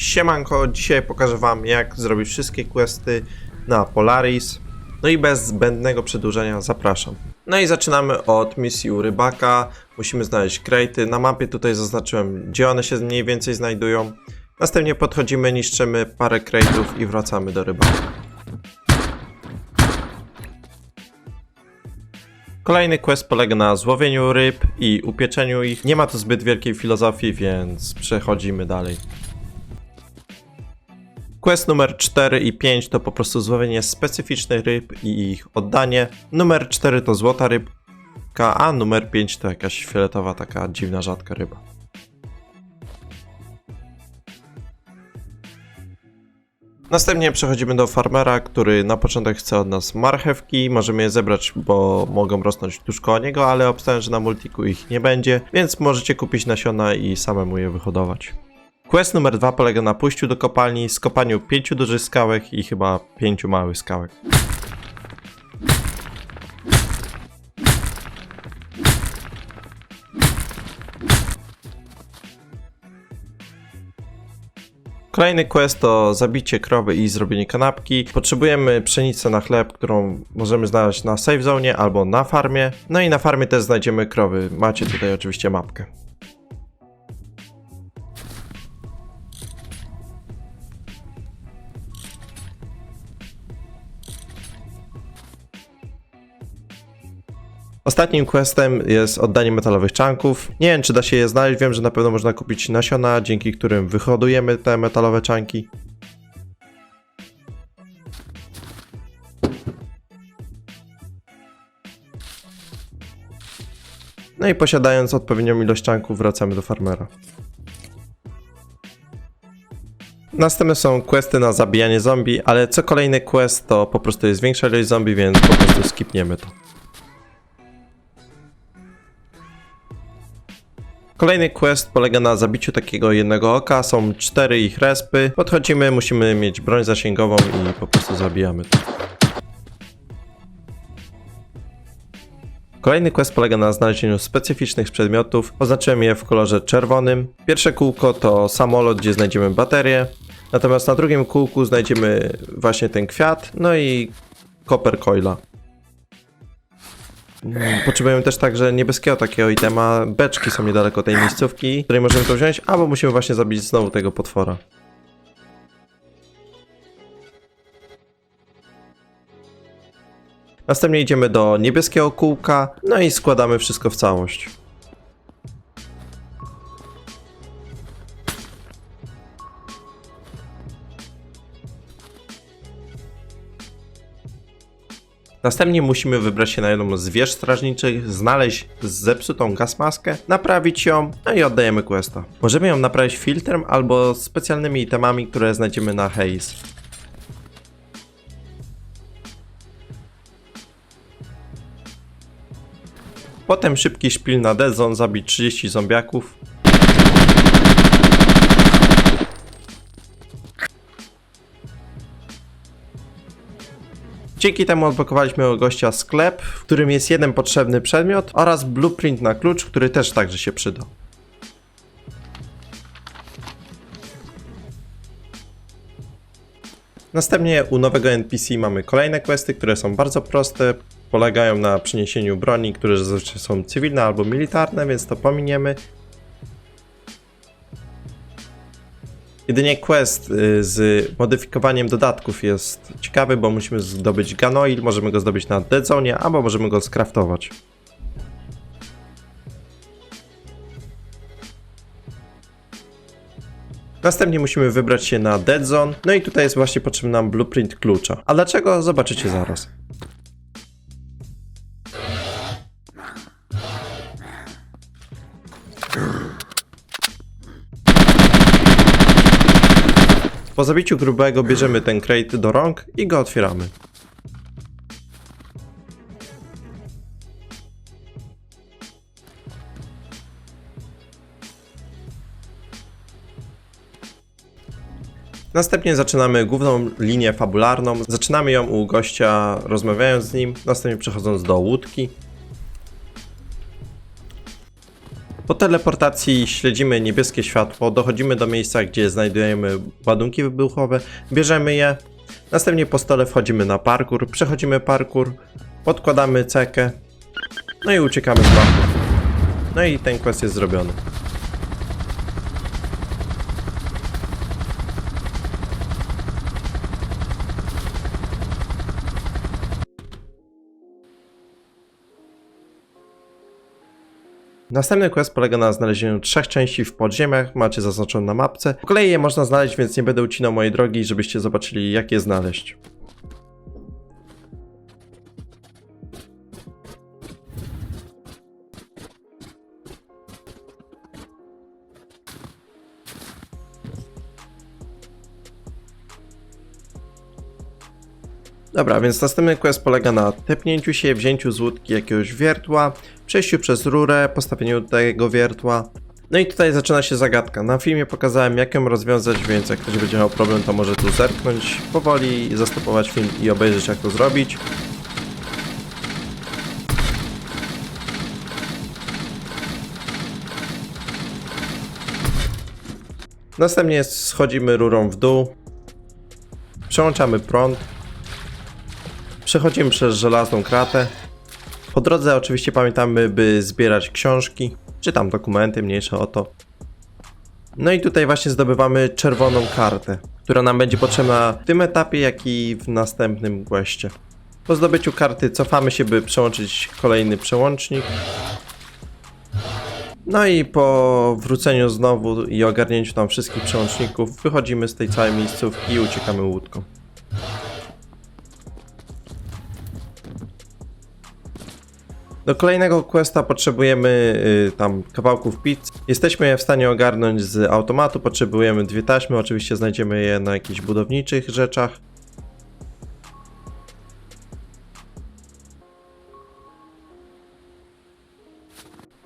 Siemanko, dzisiaj pokażę wam jak zrobić wszystkie questy na Polaris. No i bez zbędnego przedłużenia zapraszam. No i zaczynamy od misji u rybaka. Musimy znaleźć krejty. Na mapie tutaj zaznaczyłem gdzie one się mniej więcej znajdują. Następnie podchodzimy, niszczymy parę krejtów i wracamy do rybaka. Kolejny quest polega na złowieniu ryb i upieczeniu ich. Nie ma tu zbyt wielkiej filozofii, więc przechodzimy dalej. Quest numer 4 i 5 to po prostu złowienie specyficznych ryb i ich oddanie. Numer 4 to złota rybka, a numer 5 to jakaś fioletowa, taka dziwna, rzadka ryba. Następnie przechodzimy do farmera, który na początek chce od nas marchewki. Możemy je zebrać, bo mogą rosnąć tuż koło niego, ale obstawiam, że na multiku ich nie będzie, więc możecie kupić nasiona i samemu je wyhodować. Quest numer 2 polega na pójściu do kopalni, skopaniu pięciu dużych skałek i chyba pięciu małych skałek. Kolejny quest to zabicie krowy i zrobienie kanapki. Potrzebujemy pszenicę na chleb, którą możemy znaleźć na safe zone albo na farmie. No i na farmie też znajdziemy krowy. Macie tutaj oczywiście mapkę. Ostatnim questem jest oddanie metalowych czanków. Nie wiem, czy da się je znaleźć. Wiem, że na pewno można kupić nasiona, dzięki którym wyhodujemy te metalowe czanki. No i posiadając odpowiednią ilość czanków, wracamy do farmera. Następne są questy na zabijanie zombie, ale co kolejny quest to po prostu jest większa ilość zombie, więc po prostu skipniemy to. Kolejny quest polega na zabiciu takiego jednego oka, są cztery ich respy. Podchodzimy, musimy mieć broń zasięgową i po prostu zabijamy to. Kolejny quest polega na znalezieniu specyficznych przedmiotów. Oznaczyłem je w kolorze czerwonym. Pierwsze kółko to samolot, gdzie znajdziemy baterię. Natomiast na drugim kółku znajdziemy właśnie ten kwiat, no i copper coila. Mm, Potrzebujemy też także niebieskiego takiego itema. Beczki są niedaleko tej miejscówki, której możemy to wziąć, albo musimy właśnie zabić znowu tego potwora. Następnie idziemy do niebieskiego kółka, no i składamy wszystko w całość. Następnie musimy wybrać się na jedną z wież strażniczych, znaleźć zepsutą gasmaskę, naprawić ją, no i oddajemy questa. Możemy ją naprawić filtrem albo specjalnymi itemami, które znajdziemy na Haze. Potem szybki szpil na Dezon, zabić 30 zombiaków. Dzięki temu odblokowaliśmy u gościa sklep, w którym jest jeden potrzebny przedmiot oraz blueprint na klucz, który też także się przyda. Następnie u nowego NPC mamy kolejne questy, które są bardzo proste. Polegają na przyniesieniu broni, które zazwyczaj są cywilne albo militarne, więc to pominiemy. Jedynie quest y, z modyfikowaniem dodatków jest ciekawy, bo musimy zdobyć Ganoil, możemy go zdobyć na Dead Zone, albo możemy go skraftować. Następnie musimy wybrać się na Dead Zone, no i tutaj jest właśnie potrzebny nam blueprint klucza. A dlaczego? Zobaczycie zaraz. Po zabiciu grubego bierzemy ten crate do rąk i go otwieramy. Następnie zaczynamy główną linię fabularną. Zaczynamy ją u gościa, rozmawiając z nim, następnie przechodząc do łódki. Po teleportacji śledzimy niebieskie światło, dochodzimy do miejsca, gdzie znajdujemy ładunki wybuchowe, bierzemy je, następnie po stole wchodzimy na parkour, przechodzimy parkour, podkładamy cekę, no i uciekamy z mapy. No i ten quest jest zrobiony. Następny quest polega na znalezieniu trzech części w podziemiach, macie zaznaczone na mapce. Po kolei je można znaleźć, więc nie będę ucinał mojej drogi, żebyście zobaczyli jak je znaleźć. Dobra, więc następny quest polega na tepnięciu się, wzięciu z łódki jakiegoś wiertła, przejściu przez rurę, postawieniu tego wiertła. No i tutaj zaczyna się zagadka. Na filmie pokazałem jak ją rozwiązać, więc jak ktoś będzie miał problem, to może tu zerknąć powoli, zastopować film i obejrzeć jak to zrobić. Następnie schodzimy rurą w dół, przełączamy prąd, Przechodzimy przez żelazną kratę. Po drodze oczywiście pamiętamy, by zbierać książki, czy tam dokumenty, mniejsze o to. No i tutaj właśnie zdobywamy czerwoną kartę, która nam będzie potrzebna w tym etapie, jak i w następnym questie. Po zdobyciu karty cofamy się, by przełączyć kolejny przełącznik. No i po wróceniu znowu i ogarnięciu tam wszystkich przełączników, wychodzimy z tej całej miejscówki i uciekamy łódką. Do kolejnego questa potrzebujemy y, tam kawałków pizzy. Jesteśmy je w stanie ogarnąć z automatu, potrzebujemy dwie taśmy, oczywiście znajdziemy je na jakichś budowniczych rzeczach.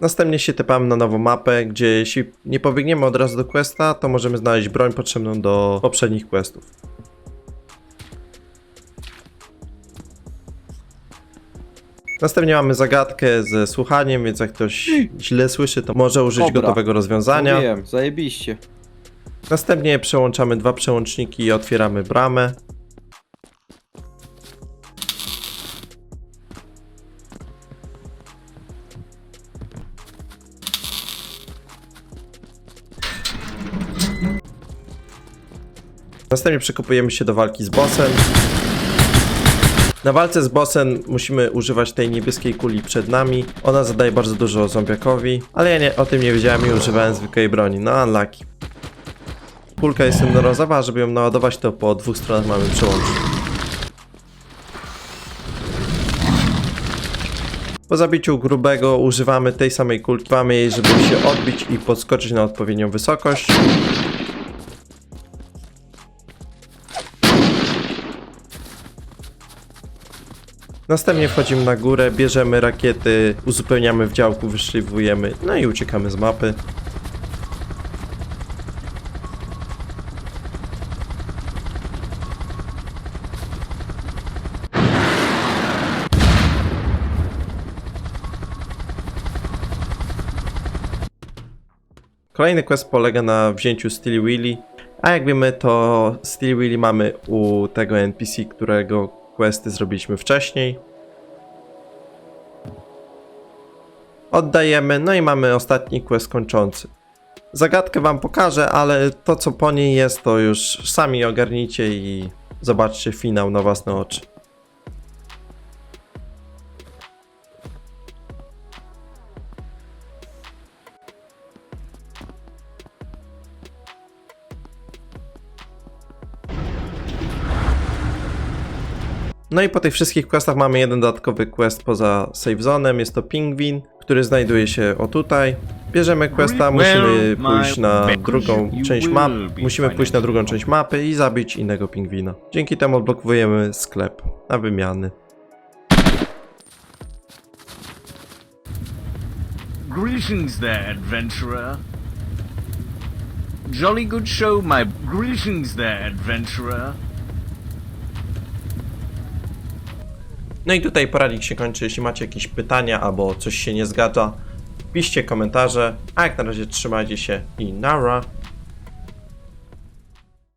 Następnie się tepamy na nową mapę, gdzie jeśli nie pobiegniemy od razu do questa, to możemy znaleźć broń potrzebną do poprzednich questów. Następnie mamy zagadkę ze słuchaniem, więc jak ktoś źle słyszy, to może użyć Dobra. gotowego rozwiązania. Wiem, zajebiście. Następnie przełączamy dwa przełączniki i otwieramy bramę. Następnie przekopujemy się do walki z bossem. Na walce z bossem musimy używać tej niebieskiej kuli przed nami. Ona zadaje bardzo dużo zombiakowi, ale ja nie, o tym nie wiedziałem i używałem zwykłej broni. No unlucky. Kulka jest jednorazowa, żeby ją naładować to po dwóch stronach mamy przełącznik. Po zabiciu grubego używamy tej samej kulki, mamy jej, żeby się odbić i podskoczyć na odpowiednią wysokość. Następnie wchodzimy na górę, bierzemy rakiety, uzupełniamy w działku, wyszliwujemy, no i uciekamy z mapy. Kolejny quest polega na wzięciu Steely Willy, a jak wiemy to Steely Willy mamy u tego NPC, którego questy zrobiliśmy wcześniej. Oddajemy, no i mamy ostatni quest kończący. Zagadkę wam pokażę, ale to co po niej jest to już sami ogarnijcie i zobaczcie finał na własne oczy. No i po tych wszystkich questach mamy jeden dodatkowy quest poza save zonem, jest to pingwin, który znajduje się o tutaj. Bierzemy questa, musimy pójść na drugą część map, musimy pójść na drugą część mapy i zabić innego pingwina. Dzięki temu odblokowujemy sklep na wymiany. Greetings there, adventurer. Jolly good show, my greetings there, adventurer. No i tutaj poradnik się kończy, jeśli macie jakieś pytania albo coś się nie zgadza, piszcie komentarze, a jak na razie trzymajcie się i nara.